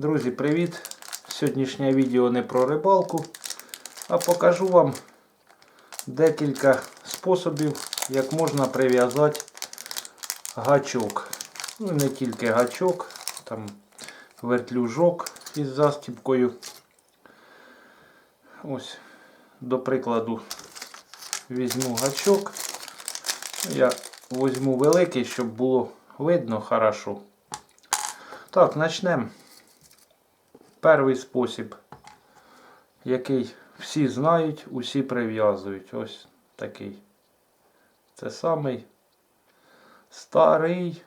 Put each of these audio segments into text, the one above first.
Друзі, привіт! Сьогоднішнє відео не про рибалку, а покажу вам декілька способів, як можна прив'язати гачок. Ну, не тільки гачок, там вертлюжок із застіпкою. Ось, до прикладу, візьму гачок. Я візьму великий, щоб було видно хорошо. Так, почнемо. Перший спосіб, який всі знають, усі прив'язують. Ось такий. Це самий старий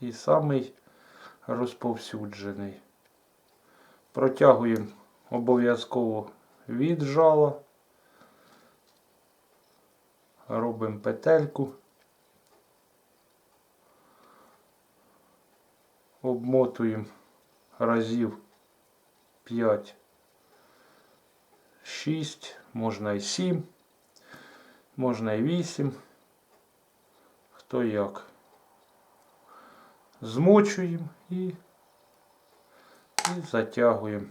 і самий розповсюджений. Протягуємо обов'язково від жала. Робимо петельку. Обмотуємо разів 5, 6, можна і 7, можна і 8. Хто як. Змочуємо і, і затягуємо.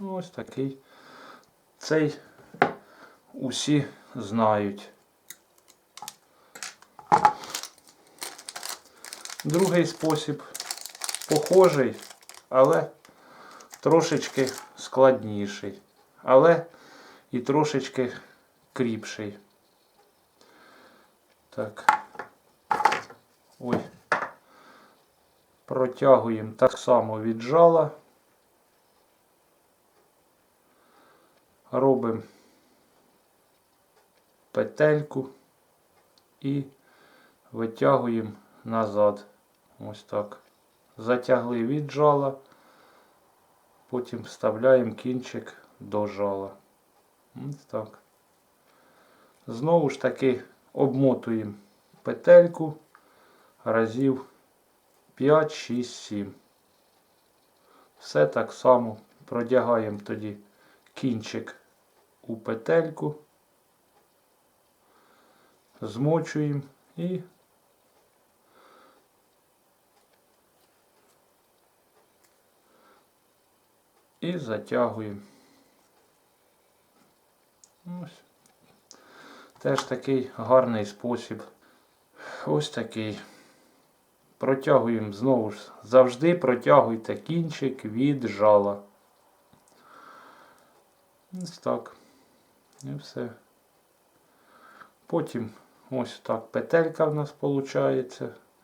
Ось такий. Цей усі знають. Другий спосіб похожий, але трошечки складніший, але і трошечки кріпший. Так. Ой. Протягуємо так само від жала. Робимо петельку і витягуємо назад. Ось так. Затягли від жала, потім вставляємо кінчик до жала. Так. Знову ж таки обмотуємо петельку разів 5, 6, 7. Все так само продягаємо тоді кінчик у петельку, змочуємо і і затягуємо. Ось. Теж такий гарний спосіб. Ось такий. Протягуємо знову ж. Завжди протягуйте кінчик від жала. Ось так. І все. Потім ось так петелька в нас виходить.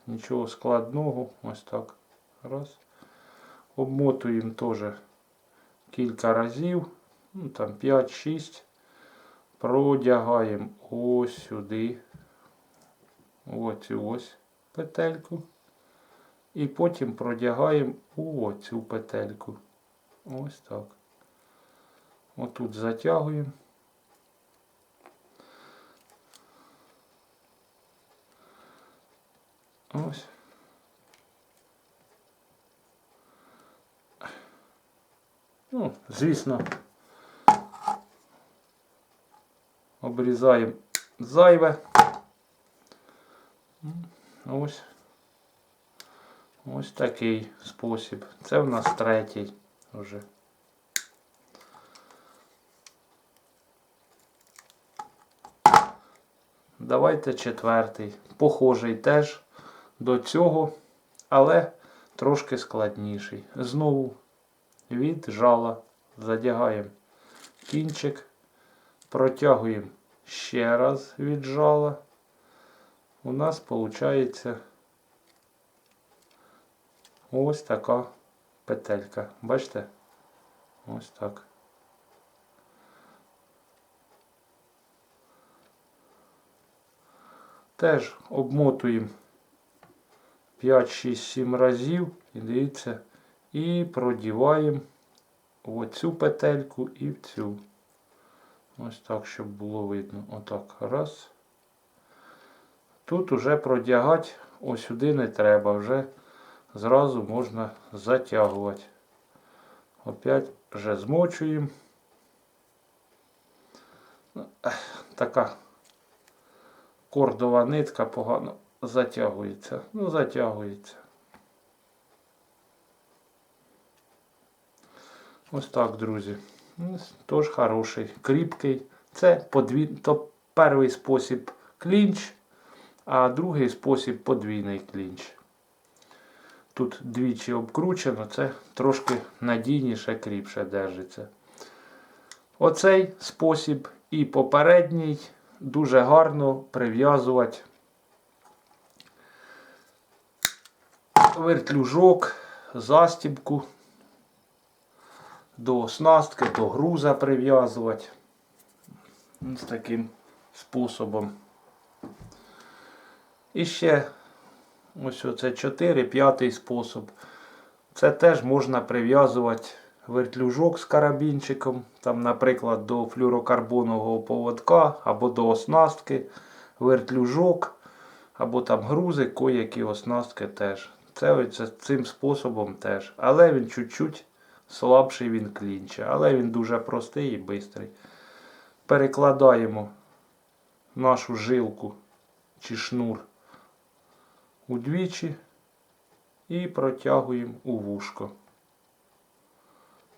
Нічого складного. Ось так. Раз. Обмотуємо теж кілька разів, ну там 5-6, продягаємо ось сюди, ось ось петельку. І потім продягаємо у цю петельку. Ось так. Отут затягуємо. Ось. Ну, звісно, обрізаємо зайве. Ось. Ось такий спосіб. Це в нас третій вже. Давайте четвертий. Похожий теж до цього, але трошки складніший. Знову від жала задягаємо кінчик, протягуємо ще раз від жала. У нас виходить ось така петелька. Бачите? Ось так. Теж обмотуємо 5, 6, 7 разів і дивіться, і продіваємо оцю петельку і в цю. Ось так, щоб було видно. Отак. Раз. Тут уже продягати ось сюди не треба, вже зразу можна затягувати. Опять вже змочуємо. Ну, Така кордова нитка погано затягується. Ну, затягується. Ось так, друзі. Ну, Тож хороший, кріпкий. Це подвій... то перший спосіб клінч, а другий спосіб подвійний клінч. Тут двічі обкручено, це трошки надійніше, кріпше держиться. Оцей спосіб і попередній дуже гарно прив'язувати вертлюжок, застібку до оснастки, до груза прив'язувати. З таким способом. І ще ось оце 4, п'ятий спосіб. Це теж можна прив'язувати вертлюжок з карабінчиком, там, наприклад, до флюрокарбонового поводка або до оснастки, вертлюжок, або там грузи, коякі оснастки теж. Це ось цим способом теж. Але він чуть-чуть слабший він клінче. Але він дуже простий і швидкий. Перекладаємо нашу жилку чи шнур удвічі і протягуємо у вушко.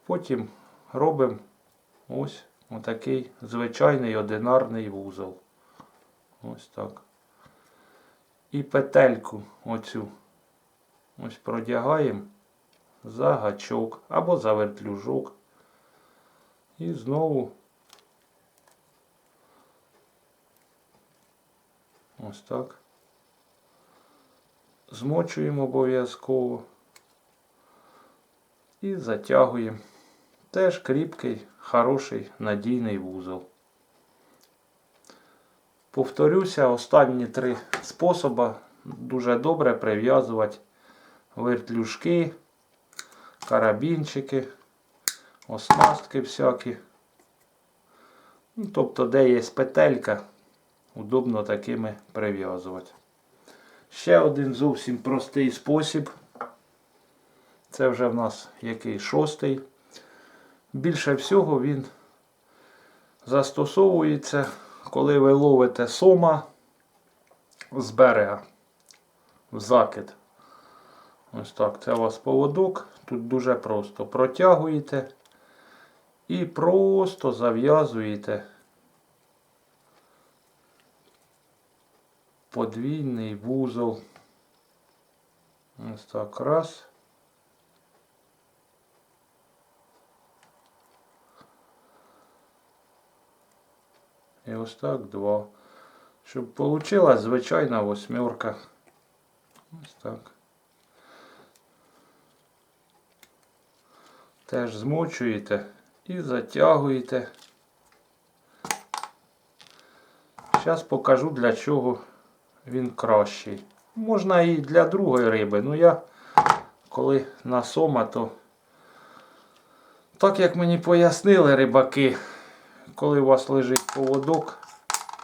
Потім робимо ось отакий звичайний одинарний вузол. Ось так. І петельку оцю ось продягаємо за гачок або за вертлюжок. І знову ось так. Змочуємо обов'язково і затягуємо. Теж кріпкий, хороший, надійний вузол. Повторюся, останні три способи дуже добре прив'язувати вертлюжки, карабінчики, оснастки всякі. Ну, тобто, де є петелька, удобно такими прив'язувати. Ще один зовсім простий спосіб. Це вже в нас який шостий. Більше всього він застосовується, коли ви ловите сома з берега в закид. Ось так, це у вас поводок. Тут дуже просто протягуєте і просто зав'язуєте подвійний вузол. Ось так раз. І ось так два. Щоб вийшла звичайна восьмерка. Ось так. Теж змочуєте і затягуєте. Зараз покажу для чого він кращий. Можна і для другої риби, ну я коли на сома, то так як мені пояснили рибаки, коли у вас лежить поводок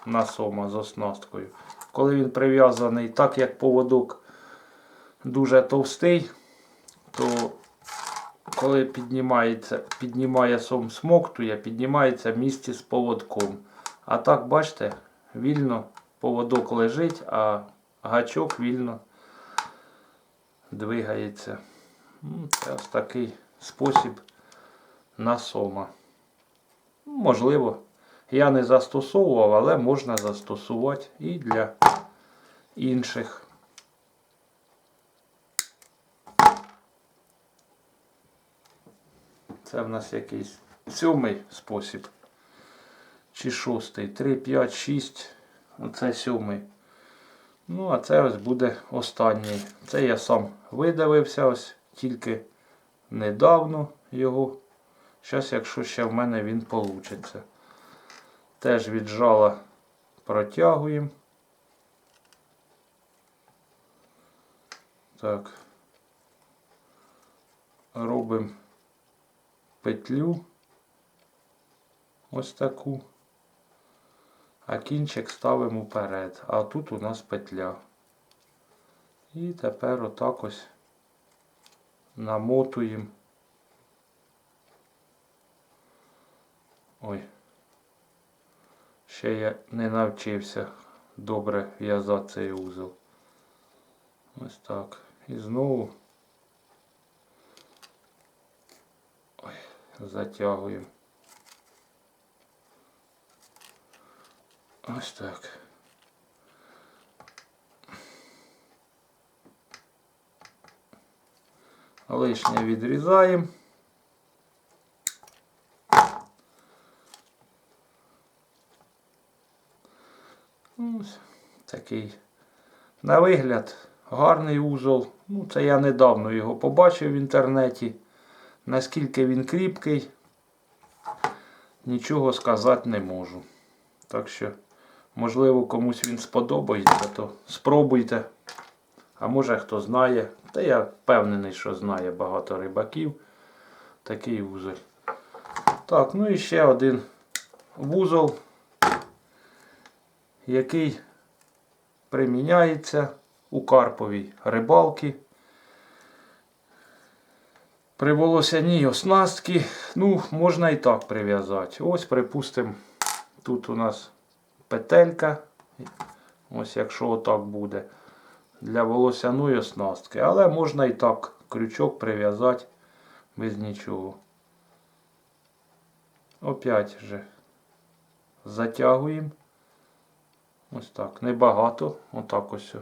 на сома з оснасткою, коли він прив'язаний так, як поводок дуже товстий, то коли піднімається, піднімає сом смоктує, піднімається в місці з поводком. А так, бачите, вільно поводок лежить, а гачок вільно двигається. Ну, Це ось такий спосіб на сома. Можливо, я не застосовував, але можна застосувати і для інших. Це в нас якийсь сьомий спосіб. Чи шостий. 3, 5, 6. Оце сьомий. Ну, а це ось буде останній. Це я сам видавився ось тільки недавно його. Зараз, якщо ще в мене він вийде. Теж від жала протягуємо. Так. Робимо петлю. Ось таку. А кінчик ставимо вперед. А тут у нас петля. І тепер отак ось намотуємо. Ой. Ще я не навчився добре в'язати цей узел. Ось так. І знову Ой, затягуємо. Ось так. Лишнє відрізаємо. Такий. На вигляд гарний узол. Ну, це я недавно його побачив в інтернеті. Наскільки він кріпкий, нічого сказати не можу. Так що, можливо, комусь він сподобається, то спробуйте. А може хто знає. Та я впевнений, що знає багато рибаків. Такий вузол. Так, ну і ще один вузол, який приміняється у карповій рибалці. При волосяній оснастці, ну, можна і так прив'язати. Ось, припустимо, тут у нас петелька. Ось якщо отак буде. Для волосяної оснастки. Але можна і так крючок прив'язати без нічого. Опять же затягуємо. Ось так. Небагато. Отак ось.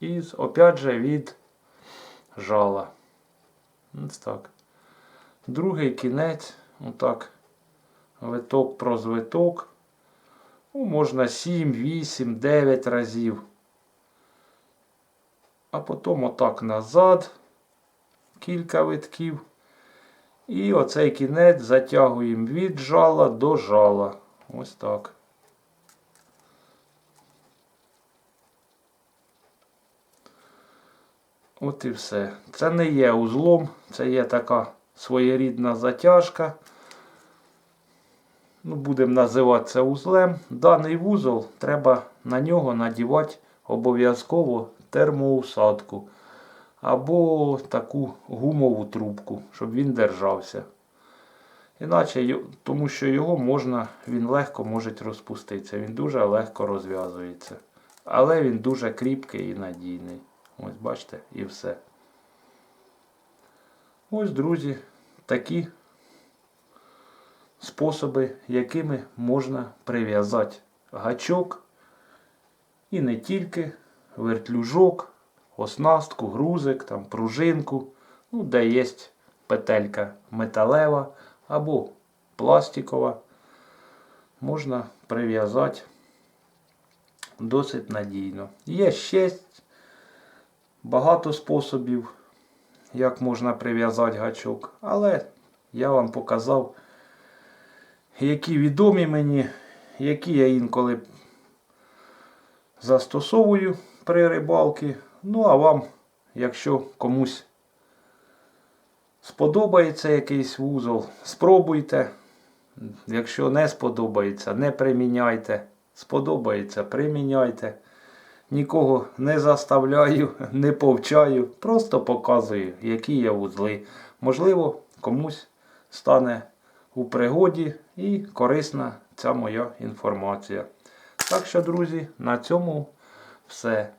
І опять же від жала. Ось так. Другий кінець. Отак. Виток про звиток. Ну, можна 7, 8, 9 разів. А потім отак назад. Кілька витків. І оцей кінець затягуємо від жала до жала. Ось так. От і все. Це не є узлом, це є така своєрідна затяжка. Ну, Будемо називати це узлем. Даний вузол треба на нього надівати обов'язково термоусадку або таку гумову трубку, щоб він держався. Іначе, тому що його можна, він легко може розпуститися. Він дуже легко розв'язується. Але він дуже кріпкий і надійний. Ось бачите, і все. Ось, друзі, такі способи, якими можна прив'язати гачок і не тільки вертлюжок, оснастку, грузик, там, пружинку, ну, де є петелька металева або пластикова, можна прив'язати досить надійно. Є ще багато способів, як можна прив'язати гачок, але я вам показав, які відомі мені, які я інколи застосовую при рибалці. Ну, а вам, якщо комусь сподобається якийсь вузол, спробуйте. Якщо не сподобається, не приміняйте. Сподобається, приміняйте. Нікого не заставляю, не повчаю, просто показую, які є вузли. Можливо, комусь стане у пригоді і корисна ця моя інформація. Так що, друзі, на цьому все.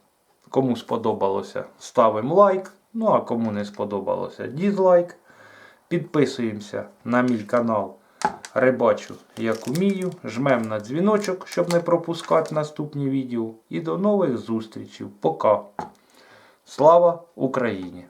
Кому сподобалося, ставимо лайк. Ну а кому не сподобалося, дізлайк. Підписуємося на мій канал Рибачу як умію. Жмем на дзвіночок, щоб не пропускати наступні відео. І до нових зустрічей. Пока. Слава Україні!